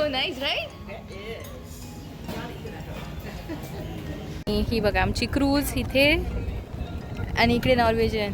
So nice right ही बघा आमची cruise इथे आणि इकडे नॉर्वेजियन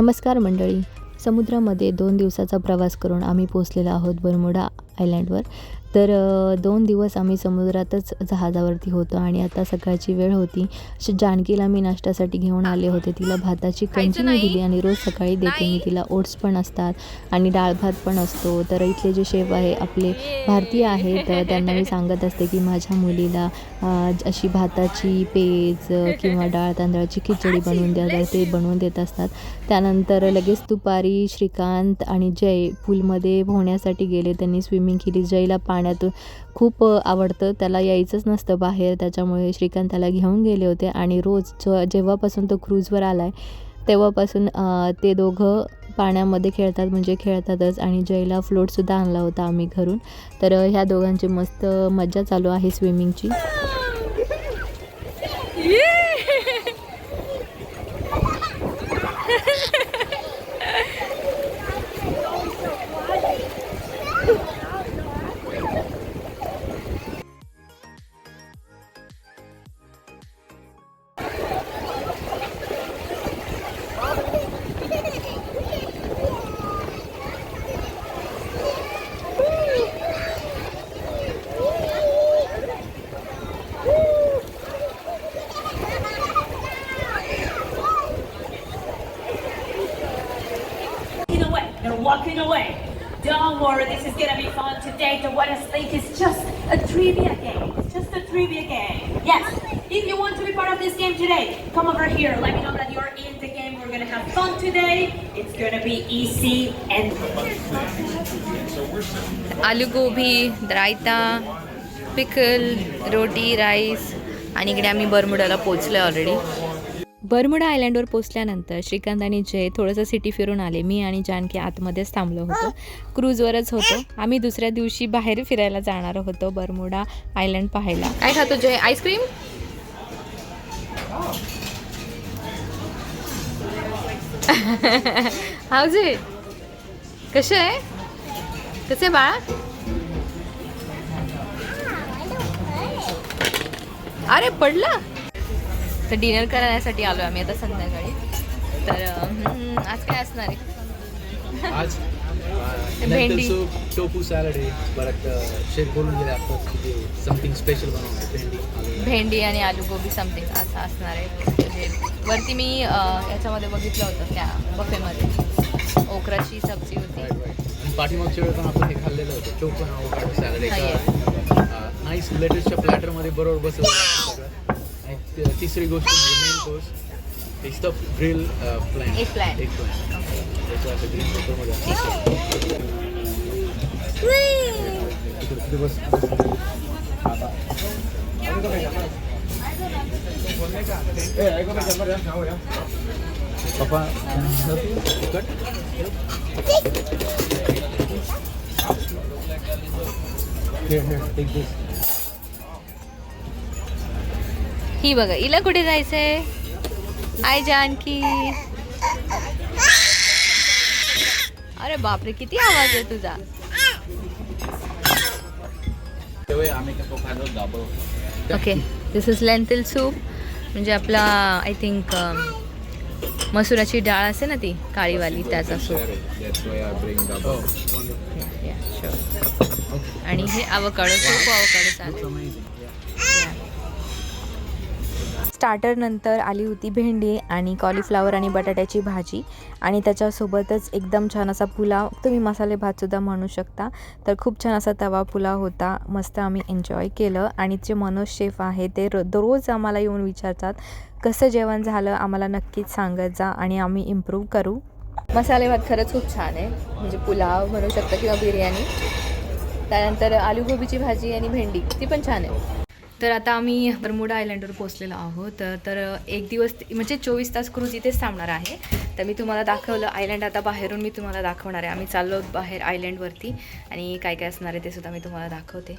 नमस्कार मंडळी. समुद्रामध्ये दोन दिवसाचा प्रवास करून आम्ही पोचलेलो आहोत बरमुडा आयलँडवर तर दोन दिवस आम्ही समुद्रातच जहाजावरती होतो आणि आता सकाळची वेळ होती. श- जानकीला मी नाश्त्यासाठी घेऊन आले होते. तिला भाताची कंची मी? दिली आणि रोज सकाळी देते. मी. तिला ओट्स पण असतात आणि डाळ भात पण असतो. तर इथले जे शेफ आहे आपले भारतीय आहेत तर त्यांना मी सांगत असते की माझ्या मुलीला अशी भाताची पेज किंवा डाळ तांदळाची खिचडी बनवून द्या तर ते बनवून देत असतात. त्यानंतर लगेच दुपारी श्रीकांत आणि जय पूलमध्ये पोहण्यासाठी गेले. त्यांनी स्विमिंग केली. जयला पाण्यातून खूप आवडतं. त्याला यायचंच नसतं बाहेर. त्याच्यामुळे श्रीकांत त्याला घेऊन गेले होते. आणि रोज ज जेव्हापासून तो क्रूजवर आला आहे तेव्हापासून ते दोघं पाण्यामध्ये खेळतात म्हणजे खेळतातच. आणि जयला फ्लोटसुद्धा आणला होता आम्ही घरून. तर ह्या दोघांची मस्त मज्जा चालू आहे स्विमिंगची. away. They're walking away. Don't worry, this is gonna be fun today. The What is Think is just a trivia game. It's just a trivia game. Yes. If you want to be part of this game today, come over here. Let me know that you're in the game. We're gonna have fun today. It's gonna be easy and आलू गोभी रायता पिकल रोटी rice आणि इकडे आम्ही बरमुडाला पोचलो already Bermuda आयलँडवर पोचल्यानंतर श्रीकांत आणि जय थोडंसं city फिरून आले. मी आणि जानकी आतमध्येच थांबलो होतो. क्रूजवरच होतो. आम्ही दुसऱ्या दिवशी बाहेर फिरायला जाणार होतो बर्मुडा आयलँड पाहायला. काय खातो जय? आईस्क्रीम? हाऊज जे कसे आहे? कसे बाळा? अरे पडला? तर डिनर करण्यासाठी आलो आम्ही आता संध्याकाळी. तर आज काय असणार आहे? आज भेंडी. टोफू सॅलड आहे. परत शेफ बोलून गेले आपण की समथिंग स्पेशल बनवणार भेंडी. भेंडी आणि आलू गोबी समथिंग असं असणार आहे. म्हणजे वरती मी याच्यामध्ये बघितलं होतं त्या बफेमध्ये ओकराची सब्जी होती. पाठीमागच्या वेळी पण आपण हे खाल्लेलं होतं. चोको अवोकाडो सॅलड नाईस लेटेस्टच्या प्लॅटरमध्ये बरोबर बसवलं. तिसरी गोष्ट म्हणजे मेन कोर्स ते स्टफ ग्रिल प्लॅन Eggplant. एक प्लॅन ओके त्याचं असं ग्रीन पेपरमध्ये तिकडे तिकडे बस पप्पा तिखट Here, here, take this. ही बघा हिला कुठे जायचंय? आय जानकी अरे बापरे किती आवाज आहे तुझा? Okay this is lentil soup म्हणजे आपला आय थिंक मसुराची डाळ असते ना ती काळीवाली त्याचा सूप double. आणि हे आवकाडो सूप आवकाडो चालेल स्टार्टरनंतर आली होती भेंडी आणि कॉलीफ्लावर आणि बटाट्याची भाजी. आणि त्याच्यासोबतच एकदम छान असा पुलाव तुम्ही मसाले भातसुद्धा म्हणू शकता. तर खूप छान असा तवा पुलाव होता. मस्त आम्ही एन्जॉय केलं. आणि जे मनोज शेफ आहे ते र रोज आम्हाला येऊन विचारतात कसं जेवण झालं? आम्हाला नक्कीच सांगत जा आणि आम्ही इम्प्रूव्ह करू. मसाले भात खरंच खूप छान आहे. म्हणजे पुलाव म्हणू शकता किंवा बिर्याणी. त्यानंतर आलू गोबीची भाजी आणि भेंडी ती पण छान आहे. तर आता आम्ही बरमुडा आयलँडवर पोहोचलेलो आहोत. तर- एक दिवस म्हणजे चोवीस तास क्रूज इथेच थांबणार आहे. तर मी तुम्हाला दाखवलं आयलँड आता बाहेरून मी तुम्हाला दाखवणार आहे. आम्ही चाललो बाहेर आयलँडवरती आणि काय काय असणार आहे ते सुद्धा मी तुम्हाला दाखवते.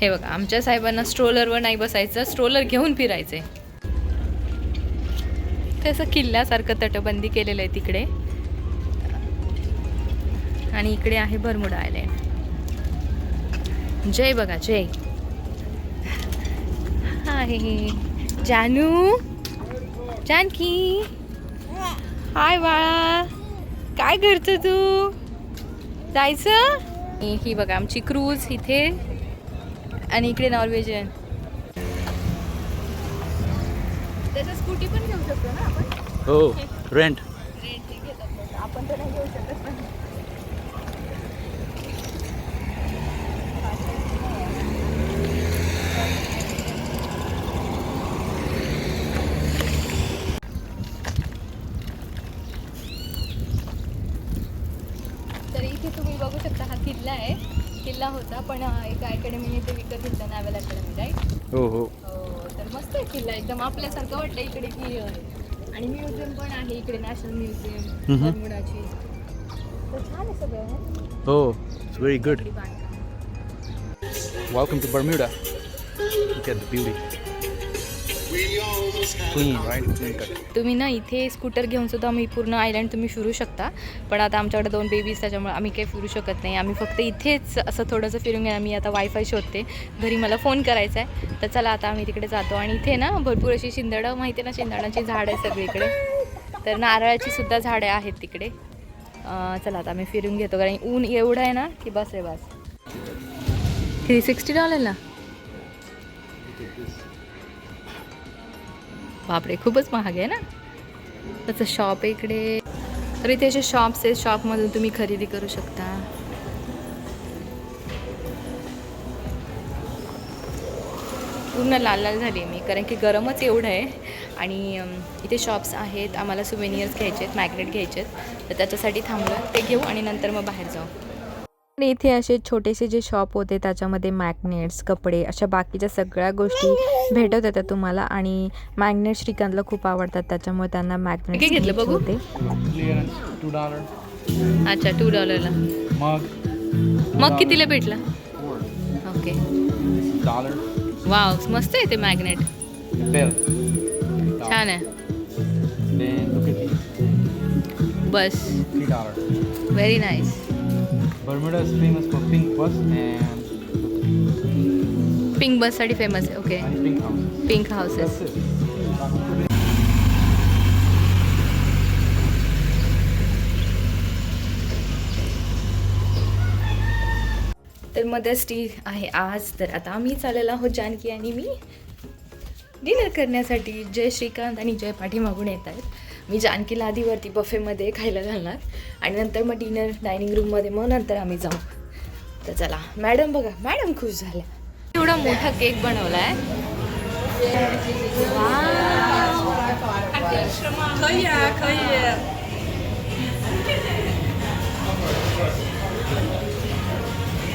हे बघा आमच्या साहेबांना स्ट्रोलरवर नाही बसायचं स्ट्रोलर घेऊन फिरायचे तसं किल्ल्यासारखं तटबंदी केलेलं आहे तिकडे. आणि इकडे आहे बरमुडा आयलँड जय बघा जय. हाय. जानू? जानकी? हाय बाळा. काय करतो तू? जायचं? ही- बघा आमची क्रूज इथे. आणि इकडे नॉर्वेजियन. त्याचं स्कूटी पण घेऊ शकतो ना आपण? हो रेंट आपण तर नाही घेऊ शकत तर इथे तुम्ही बघू शकता हा किल्ला आहे किल्ला होता पण एका अकॅडमीने ते विकत घेतलं नॅवल अकॅडमी राईट हो हो तर मस्त आहे किल्ला एकदम आपल्यासारखं वाटलं इकडे की आणि म्युझियम पण आहे इकडे नॅशनल म्युझियम. बरमुडाची तर छान आहे सगळं हं? It's very good. Welcome to Bermuda. Look at the beauty. Clean, right? Clean cut. तुम्ही ना इथे स्कूटर घेऊन सुद्धा मी पूर्ण आयलँड तुम्ही फिरू शकता. पण आता आमच्याकडे दोन बेबीज त्याच्यामुळे आम्ही काही फिरू शकत नाही. आम्ही फक्त इथेच असं थोडंसं फिरून घेणार. मी आता वायफाय शोधते. घरी मला फोन करायचा आहे. तर चला आता आम्ही तिकडे जातो. आणि इथे ना भरपूर अशी शिंदडं माहिती आहे ना शिंदडांची झाड आहे सगळीकडे. तर नारळाची सुद्धा झाडं आहेत तिकडे. चला आता आम्ही फिरून घेतो. कारण ऊन एवढं आहे ना की बस रे बस. త్రీ सिक्स्टी डॉलरला बापरे खूपच महाग आहे ना? त्याचं शॉप आहे इकडे. तर इथे असे शॉप्स आहेत शॉपमधून तुम्ही खरेदी करू शकता. पूर्ण लाल लाल झाली मी कारण की गरमच एवढं आहे. आणि इथे शॉप्स आहेत आम्हाला सुवेनियर्स घ्यायचे आहेत मॅग्नेट घ्यायचे आहेत. तर त्याच्यासाठी थांबलं ते घेऊ आणि नंतर मग बाहेर जाऊ. आणि इथे असे छोटेसे जे शॉप होते त्याच्यामध्ये मॅग्नेट्स कपडे अशा बाकीच्या सगळ्या गोष्टी भेटत होत्या तुम्हाला. आणि मॅग्नेट श्रीकांतला खूप आवडतात त्याच्यामुळे त्यांना मॅग्नेट घेतलं बघू? Dollar. अच्छा टू डॉलरला Mug, मग? कितीला भेटला? ओके. वाव मस्त आहे ते मॅग्नेट. छान आहे. बस. Very nice Bermuda is famous for pink bus and pink बससाठी फेमस आहे okay and pink houses. Pink houses That's it. तर मदर्स डे आहे आज. तर आता आम्ही चाललेलो आहोत जानकी आणि मी. डिनर करण्यासाठी. जय श्रीकांत आणि जय पाठीमागून येत आहेत. मी जानकीला आधी वरती बफेमध्ये खायला घालणार. आणि नंतर मग डिनर डायनिंग रूममध्ये मग नंतर आम्ही जाऊ. तर चला मॅडम बघा मॅडम खुश झाल्या एवढा मोठा केक बनवला आहे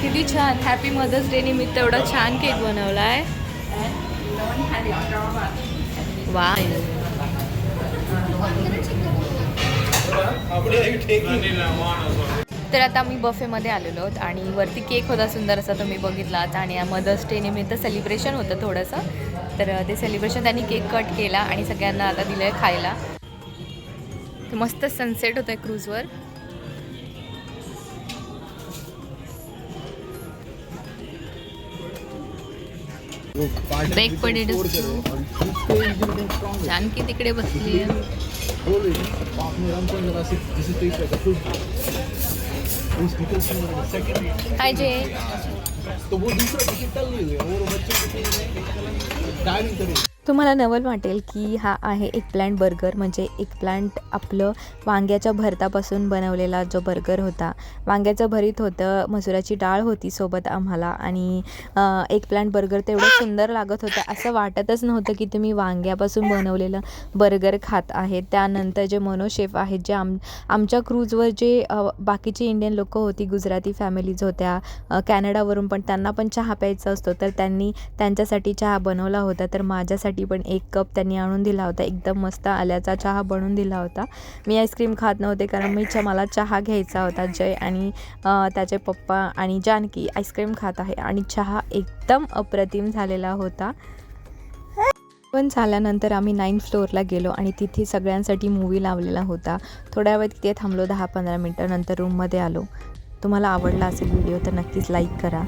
किती छान. हॅपी मदर्स डे निमित्त एवढा छान केक बनवला आहे वा तर आता आम्ही बफेमध्ये आलेलो आहोत आणि वरती केक होता सुंदर असा तुम्ही बघितलात आणि मदर्स डे निमित्त सेलिब्रेशन होतं थोडंसं. तर ते सेलिब्रेशन त्यांनी केक कट केला आणि सगळ्यांना आता दिलं आहे खायला. मस्त सनसेट होतं आहे क्रूजवर Baked potato. Soup. जानकी तिकडे बसली आहे हाय जे तो वो दूसरा टिकट कर लिए और वो बच्चे डाइविंग करे तुम्हाला नवल वाटेल की हा आहे एक प्लॅन्ट बर्गर म्हणजे एक प्लॅन्ट आपलं वांग्याच्या भरतापासून बनवलेला जो बर्गर होता. वांग्याचं भरीत होतं मसुराची डाळ होती सोबत आम्हाला आणि एक प्लॅन्ट बर्गर तेवढं सुंदर लागत होतं. असं वाटतच नव्हतं की तुम्ही वांग्यापासून बनवलेलं बर्गर खात आहे त्यानंतर जे मनोशेफ आहेत जे आम आमच्या क्रूजवर जे बाकीचे इंडियन लोकं होती गुजराती फॅमिलीज होत्या कॅनडावरून पण त्यांना पण चहा प्यायचा असतो. तर त्यांनी त्यांच्यासाठी चहा बनवला होता. तर माझ्यासाठी पण एक कप त्यांनी आणून दिला होता. एकदम मस्त आल्याचा चहा बनवून दिला होता. मी आईस्क्रीम खात नव्हते कारण मी च- मला चहा घ्यायचा होता जय आणि त्याचे पप्पा आणि जानकी आईस्क्रीम खात आहे. आणि चहा एकदम अप्रतिम झालेला होता. पण झाल्यानंतर आम्ही नाईन्थ फ्लोअरला गेलो आणि तिथे सगळ्यांसाठी मूवी लावलेला होता. थोड्या वेळ तिथे थांबलो दहा पंधरा मिनटं नंतर रूममध्ये आलो. तुम्हाला आवडला असेल व्हिडिओ तर नक्कीच लाईक करा.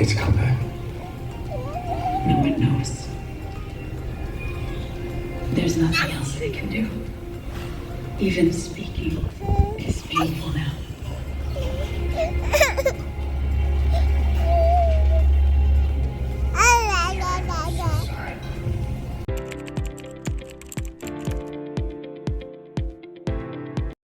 It's come back. No one knows. There's nothing else they can do. Even speaking is painful now.